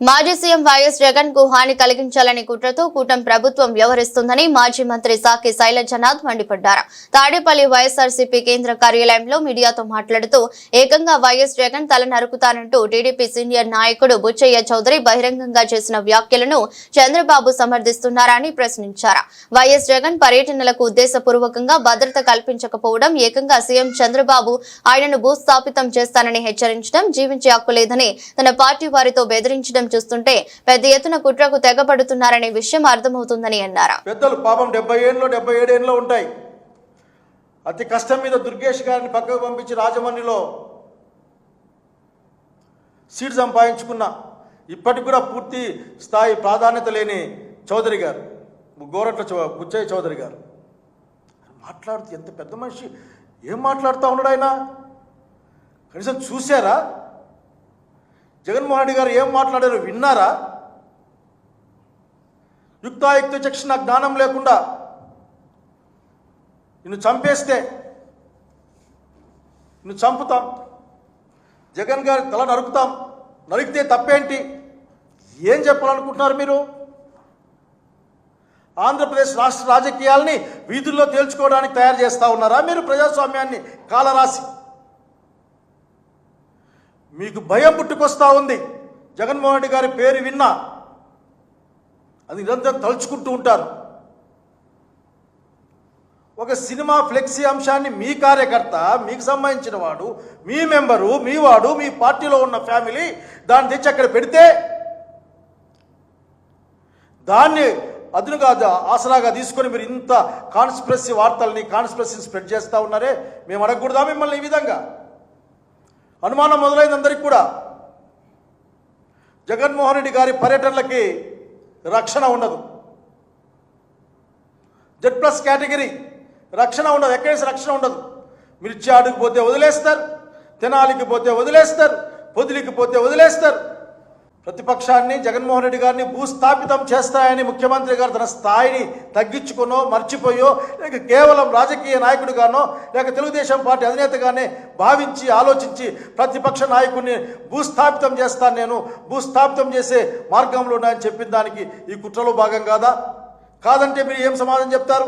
మాజీ CM YS జగన్కు హాని కలిగించాలని కుట్రతో కూటమి ప్రభుత్వం వ్యవహరిస్తుందని మాజీ మంత్రి సాకి శైలజనాథ్ మండిపడ్డారు. తాడేపల్లి వైఎస్ఆర్సీపీ కేంద్ర కార్యాలయంలో మీడియాతో మాట్లాడుతూ ఏకంగా వైఎస్ జగన్ తల నరుకుతానంటూ టీడీపీ సీనియర్ నాయకుడు బుచ్చయ్య చౌదరి బహిరంగంగా చేసిన వ్యాఖ్యలను చంద్రబాబు సమర్థిస్తున్నారని ప్రశ్నించారు. వైఎస్ జగన్ పర్యటనలకు ఉద్దేశపూర్వకంగా భద్రత కల్పించకపోవడం ఏకంగా సీఎం చంద్రబాబు ఆయనను భూస్థాపితం చేస్తానని హెచ్చరించడం జీవించే హక్కు లేదని తన పార్టీ వారితో బెదిరించడం చూస్తుంటే పెద్ద ఎత్తున కుట్రకు తెగబడుతున్నారనే విషయం అర్థమవుతుందని అన్నారు? పెద్దలు పాపం డెబ్బై ఏళ్ళలో డెబ్బై ఏడు ఏళ్ళలో ఉంటాయి. అతి కష్టం మీద దుర్గేష్ గారిని పక్కకు పంపించి రాజమండ్రిలో సీట్ సంపాదించుకున్న ఇప్పటికి కూడా పూర్తి స్థాయి ప్రాధాన్యత లేని చౌదరి గారు గోరట్ల బుచ్చయ్య చౌదరి గారు. మాట్లాడుతూ ఎంత పెద్ద మనిషి ఏం మాట్లాడుతూ ఉన్నాడు ఆయన? కనీసం చూశారా? జగన్మోహన్ రెడ్డి గారు ఏం మాట్లాడారో విన్నారా? యుక్తాయుక్త చక్షణ జ్ఞానం లేకుండా నిన్ను చంపేస్తే నిన్ను చంపుతాం. జగన్ గారి తల నరుకుతాం. నరికితే తప్పేంటి? ఏం చెప్పాలనుకుంటున్నారు మీరు? ఆంధ్రప్రదేశ్ రాష్ట్ర రాజకీయాల్ని వీధుల్లో తేల్చుకోవడానికి తయారు చేస్తా ఉన్నారా మీరు ప్రజాస్వామ్యాన్ని కాలరాసి? మీకు భయం పుట్టుకొస్తా ఉంది. జగన్మోహన్ రెడ్డి గారి పేరు విన్నా అది నిరంతరం తలుచుకుంటూ ఉంటారు. ఒక సినిమా ఫ్లెక్సీ అంశాన్ని మీ కార్యకర్త మీకు సంబంధించిన వాడు మీ మెంబరు మీ వాడు మీ పార్టీలో ఉన్న ఫ్యామిలీ దాన్ని తెచ్చి అక్కడ పెడితే దాన్ని అదునుగా ఆసరాగా తీసుకొని మీరు ఇంత కాన్స్పిరసీ వార్తల్ని కాన్స్పిరసీని స్ప్రెడ్ చేస్తూ ఉన్నారే? మేము అడగకూడదా మిమ్మల్ని ఈ విధంగా? అనుమానం మొదలైంది అందరికి కూడా. జగన్మోహన్ రెడ్డి గారి పర్యటనలకి రక్షణ ఉండదు. జెడ్ ప్లస్ కేటగిరీ రక్షణ ఉండదు ఎక్కడ రక్షణ ఉండదు. మిర్చి పోతే వదిలేస్తారు తెనాలికి పోతే వదిలేస్తారు పొదిలికి పోతే వదిలేస్తారు. ప్రతిపక్షాన్ని జగన్మోహన్ రెడ్డి గారిని భూస్థాపితం చేస్తాయని ముఖ్యమంత్రి గారు తన స్థాయిని తగ్గించుకునో మర్చిపోయో లేక కేవలం రాజకీయ నాయకుడిగానో లేక తెలుగుదేశం పార్టీ అధినేతగానే భావించి ఆలోచించి ప్రతిపక్ష నాయకుడిని భూస్థాపితం చేస్తాను నేను భూస్థాపితం చేసే మార్గంలో ఉన్నాయని చెప్పిన దానికి ఈ కుట్రలో భాగం కాదా? కాదంటే మీరు ఏం సమాధానం చెప్తారు?